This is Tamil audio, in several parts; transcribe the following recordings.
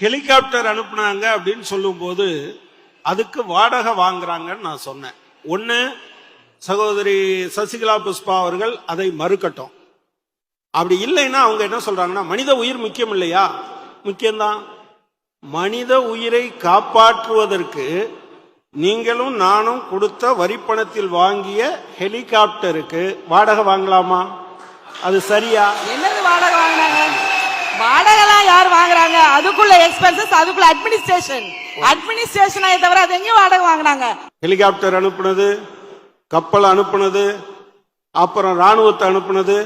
ஹெலிகாப்டர் அனுப்புனாங்க அப்படின்னு சொல்லும்போது அதுக்கு வாடகை வாங்குறாங்கன்னு நான் சொன்னேன். ஒன்று சகோதரி சசிகலா புஷ்பா அவர்கள் அதை மறுக்கட்டும். அப்படி இல்லைன்னா அவங்க என்ன சொல்றாங்கன்னா மனித உயிர் முக்கியம் இல்லையா? முக்கியம்தான். மனித உயிரை காப்பாற்றுவதற்கு நீங்களும் நானும் கொடுத்த வரிப்பணத்தில் வாங்கிய ஹெலிகாப்டருக்கு வாடகை வாங்கலாமா? அது சரியா? என்னது வாடகை வாங்கினாங்க? யார் வாங்குறாங்க. அதுக்குள்ள எக்ஸ்பென்சஸ் அதுக்குள்ள அட்மினிஸ்ட்ரேஷன் அட்மினிஸ்ட்ரேஷன் அட்மினிஸ்ட்ரேஷனை தவிர அது எங்கேயும் வாடகை வாங்குனாங்க. ஹெலிகாப்டர் அனுப்புனது கப்பல் அனுப்புனது அப்புறம் ராணுவத்தை அனுப்புனது.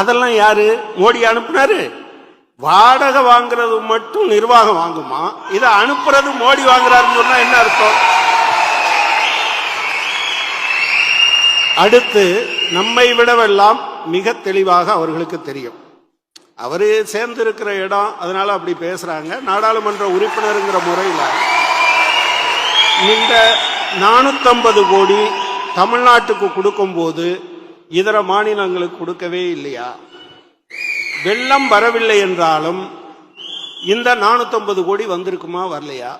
அதெல்லாம் யாரு? மோடி அனுப்புனாரு. வாடகை வாங்குறது மட்டும் நிர்வாகம் வாங்குமா? இதை அனுப்புறது மோடி வாங்குறாருன்னு சொன்னா என்ன அர்த்தம்? அடுத்து நம்மை விடவெல்லாம் மிக தெளிவாக அவர்களுக்கு தெரியும். அவர் சேர்ந்திருக்கிற இடம் அதனால அப்படி பேசுறாங்க. நாடாளுமன்ற உறுப்பினருங்கிற முறையில் இந்த நானூத்தம்பது கோடி தமிழ்நாட்டுக்கு கொடுக்கும்போது இதர மாநிலங்களுக்கு கொடுக்கவே இல்லையா? வெள்ளம் வரவில்லை என்றாலும் இந்த 450 கோடி வந்திருக்குமா வரலையா?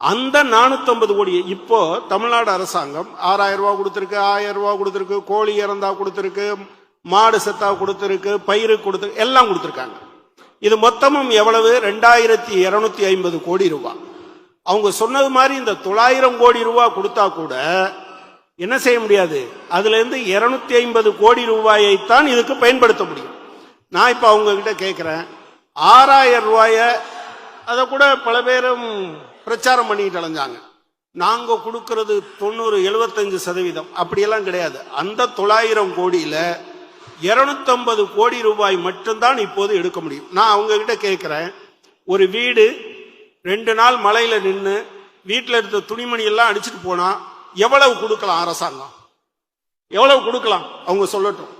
அந்த 450 கோடி இப்போ தமிழ்நாடு அரசாங்கம் ஆறாயிரம் ரூபாய் கொடுத்துருக்கு ஆயிரம் ரூபா கொடுத்துருக்கு கோழி இறந்தா கொடுத்துருக்கு மாடு செத்தா கொடுத்துருக்கு பயிறு கொடுத்து எல்லாம் கொடுத்துருக்காங்க. இது மொத்தமும் எவ்வளவு? ரெண்டாயிரத்தி இரநூத்தி ஐம்பது கோடி ரூபாய் அவங்க சொன்னது மாதிரி இந்த தொள்ளாயிரம் கோடி ரூபாய் கொடுத்தா கூட என்ன செய்ய முடியாது? அதுலேருந்து இரநூத்தி இருநூத்தி ஐம்பது கோடி ரூபாயைத்தான் இதுக்கு பயன்படுத்த முடியும். நான் இப்போ அவங்கக்கிட்ட கேட்குறேன் ஆறாயிரம் ரூபாயை அதை கூட பல பேரும் பிரச்சாரம் பண்ணிட்டு அலைஞ்சாங்க. நாங்கள் கொடுக்கறது தொண்ணூறு எழுபத்தஞ்சு சதவீதம். அப்படியெல்லாம் கிடையாது. அந்த தொள்ளாயிரம் கோடியில் 250 கோடி ரூபாய் மட்டும்தான் இப்போது எடுக்க முடியும். நான் அவங்க கிட்ட கேட்கிறேன். ஒரு வீடு ரெண்டு நாள் மழையில நின்று வீட்டில் இருந்த துணிமணி எல்லாம் அடிச்சிட்டு போனா எவ்வளவு கொடுக்கலாம் அரசாங்கம்? எவ்வளவு கொடுக்கலாம்? அவங்க சொல்லட்டும்.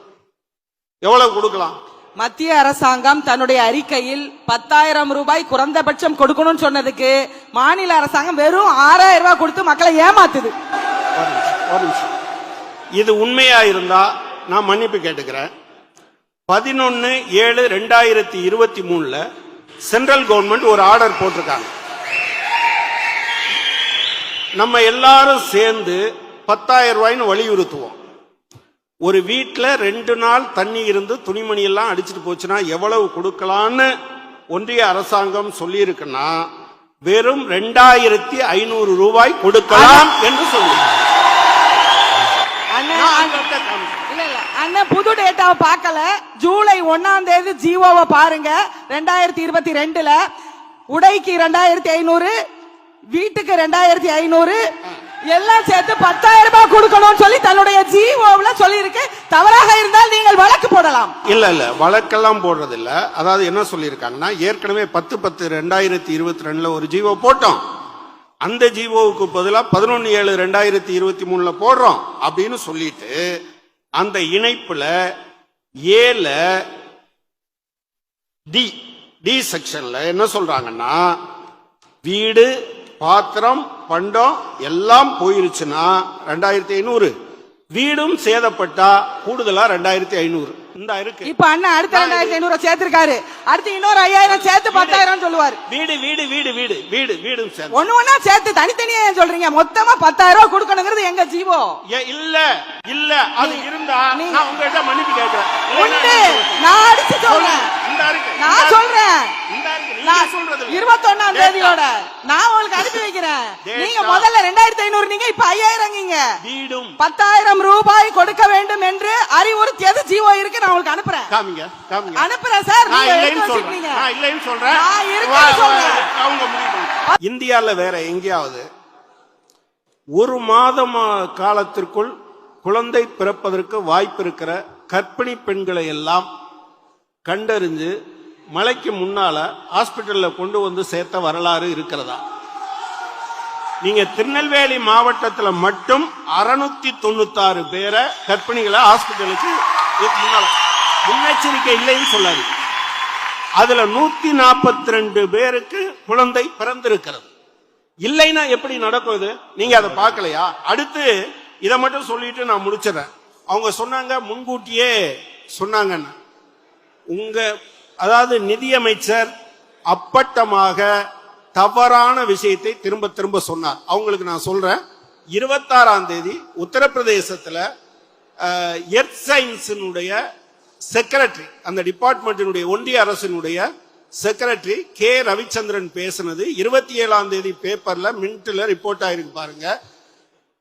எவ்வளவு கொடுக்கலாம்? மத்திய அரசாங்கம் தன்னுடைய அறிக்கையில் பத்தாயிரம் ரூபாய் குறைந்தபட்சம் கொடுக்கணும்னு சொன்னதுக்கு மாநில அரசாங்கம் வெறும் ஆறாயிரம் ரூபாய் கொடுத்து மக்களை ஏமாத்துது. இது உண்மையா இருந்தா நான் மன்னிப்பு கேட்டுக்கிறேன். பதினொன்னு ஏழு ரெண்டாயிரத்தி இருபத்தி மூணுல சென்ட்ரல் கவர்மெண்ட் ஒரு ஆர்டர் போட்டிருக்காங்க. நம்ம எல்லாரும் சேர்ந்து பத்தாயிரம் ரூபாய்னு வலியுறுத்துவோம். ஒரு வீட்டில் ரெண்டு நாள் தண்ணி இருந்து துணிமணி எல்லாம் அடிச்சிட்டு போச்சுன்னா எவ்வளவு கொடுக்கலான்னு ஒன்றிய அரசாங்கம் சொல்லியிருக்குன்னா வெறும் ரெண்டாயிரத்தி ஐநூறு ரூபாய் கொடுக்கலாம் என்று சொல்லுங்க அண்ணன் புது டேட்டாவை பார்க்கல. ஜூலை ஒன்னாம் தேதி ஜியோவை பாருங்க. ரெண்டாயிரத்தி இருபத்தி ரெண்டுல. உடைக்கு ரெண்டாயிரத்தி ஐநூறு வீட்டுக்கு ரெண்டாயிரத்தி ஐநூறு எல்லாம் சேர்த்து பத்தாயிரம் ரூபாய் கொடுக்கணும்னு சொல்லி தன்னுடைய ஜிஓவில் சொல்லியிருக்கு. தவறாக இருந்தால் நீங்கள் வழக்கு போடலாம். இல்ல இல்ல. வழக்கெல்லாம் போடுறது இல்ல அதாவது என்ன சொல்லியிருக்காங்கன்னா ஏற்கனவே பத்து பத்து ரெண்டாயிரத்தி இருபத்தி ரெண்டுல ஒரு ஜீவோ போட்டோம். அந்த ஜீவோவுக்கு பதிலாக பதினொன்று ஏழு ரெண்டாயிரத்தி இருபத்தி மூணுல போடுறோம் அப்படின்னு சொல்லிட்டு அந்த இணைப்புல ஏல டி டி செக்ஷன்ல என்ன சொல்றாங்கன்னா வீடு பாத்திரம் பண்டம் எல்லாம் போயிருச்சுன்னா ரெண்டாயிரத்தி ஐநூறு. வீடும் சேதப்பட்டா கூடுதலா ரெண்டாயிரத்தி ஐநூறு. இந்த இருக்கு இப்ப அண்ணன் அடுத்த ரெண்டாயிரத்தி ஐநூறு சேர்த்திருக்காரு. அடுத்து இன்னொரு ஐயாயிரம் சேர்த்து பத்தாயிரம் சொல்லுவாரு. வீடு வீடு வீடு வீடு வீடு சேர்ந்து. ஒண்ணு ஒண்ணா சேர்த்து தனித்தனியா சொல்றீங்க? மொத்தமா பத்தாயிரம் ரூபாய் கொடுக்கணுங்கிறது எங்க ஜீவோ? இல்ல இல்ல அது இருந்தா நான் உங்ககிட்ட மன்னிப்பு கேட்கிறேன். நான் அடிச்சு சொல்றேன். நான் இருக்கு. சொல்றேன். இருபத்தொன்னாம். தேதியோட நான் உங்களுக்கு அனுப்பி வைக்கிறேன். நீங்க முதல்ல ரெண்டாயிரத்தி ஐநூறு நீங்க இப்ப ஐயாயிரங்க வீடும் பத்தாயிரம் ரூபாய் கொடுக்க வேண்டும் என்று அறிவுறுத்தியது ஜீவோ இருக்கு நான் உங்களுக்கு அனுப்புறேன் காமிங்க காமிங்க அனுப்புறேன் சார் நான் இல்லைன்னு சொல்றேன் வச்சிருக்கீங்க. நான் இல்லைன்னு சொல்றேன் நான் இருக்குன்னு வா, வா, சொல்றேன். அவங்க முடிவு பண்ணுங்க. இந்தியால வேற எங்கேயாவது ஒரு மாதம் காலத்திற்குள் குழந்தை பிறப்பதற்கு வாய்ப்பு இருக்கிற கர்ப்பிணி பெண்களை எல்லாம் கண்டறிஞ்சு மலைக்கு முன்னால ஹாஸ்பிட்டல்ல கொண்டு வந்து சேர்த்த வரலாறு இருக்கிறதா? நீங்க திருநெல்வேலி மாவட்டத்தில் மட்டும் அறுநூத்தி தொண்ணூத்தாறு பேரை கர்ப்பிணிகளை ஹாஸ்பிட்டலுக்கு முன்னெச்சரிக்கை இல்லைன்னு சொல்லாது. அதுல நூத்தி நாற்பத்தி ரெண்டு பேருக்கு குழந்தை பிறந்திருக்கிறது. இல்லைன்னா எப்படி நடக்கும் இது? நீங்க அதை பார்க்கலையா? அடுத்து இதை மட்டும் சொல்லிட்டு நான் முடிச்சிடறேன். அவங்க சொன்னாங்க முன்கூட்டியே சொன்னாங்கன்னு. உங்க அதாவது நிதியமைச்சர் அப்பட்டமாக தவறான விஷயத்தை திரும்ப திரும்ப சொன்னார். அவங்களுக்கு நான் சொல்றேன். இருபத்தாறாம் தேதி உத்தரப்பிரதேசத்துல எர்த் சயின்ஸினுடைய செக்ரட்டரி அந்த டிபார்ட்மெண்ட்டினுடைய ஒன்றிய அரசினுடைய செக்ரட்டரி கே ரவிச்சந்திரன் பேசினது. இருபத்தி ஏழாம் தேதி பேப்பர்ல மின்ட்ல ரிப்போர்ட் ஆயிருக்கு பாருங்க.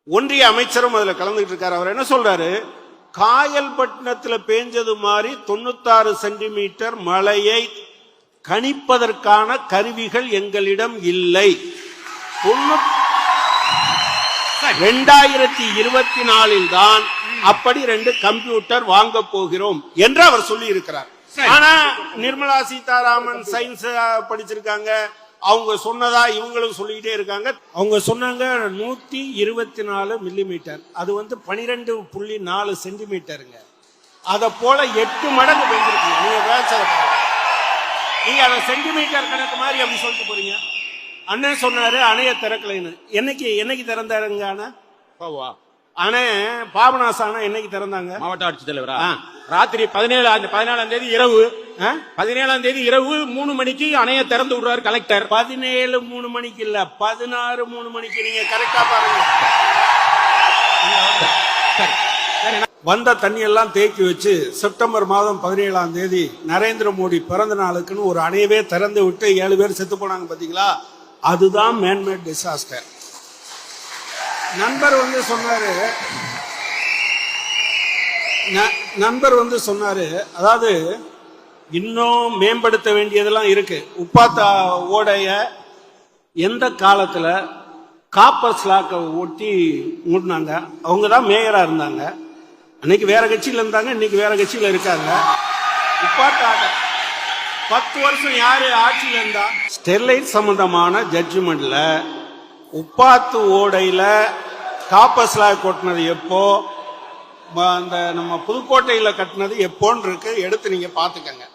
ஒன்றிய அமைச்சரும் அதில் கலந்துகிட்டு இருக்காரு. அவர் என்ன சொல்றாரு? காயல்பட்டினத்துல பேஞ்சது மாதிரி தொண்ணூத்தாறு சென்டிமீட்டர் மழையை கணிப்பதற்கான கருவிகள் எங்களிடம் இல்லை. ரெண்டாயிரத்தி இருபத்தி நாலில் தான் அப்படி ரெண்டு கம்ப்யூட்டர் வாங்க போகிறோம் என்று அவர் சொல்லி இருக்கிறார். ஆனா நிர்மலா சீதாராமன் சயின்ஸ் படிச்சிருக்காங்க. அவங்க சொன்னதா இவங்களும் சொல்லிக்கிட்டே இருக்காங்க. அவங்க சொன்னாங்க நூத்தி இருபத்தி நாலு மில்லிமீட்டர் அது வந்து பனிரெண்டு புள்ளி நாலு சென்டிமீட்டருங்க அத போல எட்டு மடங்கு பெஞ்சிருக்குங்க நீங்க வேச்சதை பாருங்க. நீங்க அதை சென்டிமீட்டர் கணக்கு மாதிரி அப்படி சொல்லிட்டு போறீங்க. அண்ணன் சொன்னாரு அணைய திறக்கலைன்னு. என்னைக்கு என்னைக்கு திறந்தாருங்க அணை போவா அணை பாபநாச அணை என்னைக்கு திறந்தாங்க? மாவட்ட ஆட்சித்தலைவரா. ராத்திரி பதினேழு பதினாலாம் தேதி இரவு? பதினேழாம் தேதி இரவு மூணு மணிக்கு அணைய திறந்து விடுறாரு கலெக்டர் பதினேழு மூணு மணிக்கு இல்ல பதினாறு மூணு மணிக்கு நீங்க கரெக்டா பாருங்க. வந்த தண்ணி எல்லாம் தேக்கி வச்சு செப்டம்பர் மாதம் பதினேழாம் தேதி நரேந்திர மோடி பிறந்த நாளுக்குன்னு ஒரு அணையவே திறந்து விட்டு ஏழு பேர் செத்து போனாங்க பாத்தீங்களா? அதுதான் மேன்மேட் டிசாஸ்டர் நண்பர் வந்து சொன்னாரு ந- நண்பர் வந்து சொன்னாரு அதாவது இன்னும் மேம்படுத்த வேண்டியதெல்லாம் இருக்கு. உப்பாத்தா ஓடைய எந்த காலத்தில் காப்பர் ஸ்லாக்கை ஒட்டி மூட்டினாங்க? அவங்க தான் மேயராக இருந்தாங்க. அன்னைக்கு வேற கட்சியில் இருந்தாங்க இன்னைக்கு வேற கட்சியில் இருக்காங்க. உப்பாத்தாட்ட பத்து வருஷம் யாரு ஆட்சியில இருந்தா? ஸ்டெர்லைட் சம்பந்தமான ஜட்ஜ்மெண்ட்ல உப்பாத்து ஓடையில காப்பர் ஸ்லாக் கொட்டினது எப்போ? அந்த நம்ம புதுக்கோட்டையில் கட்டினது எப்போன்னு இருக்கு. எடுத்து நீங்க பாத்துக்கங்க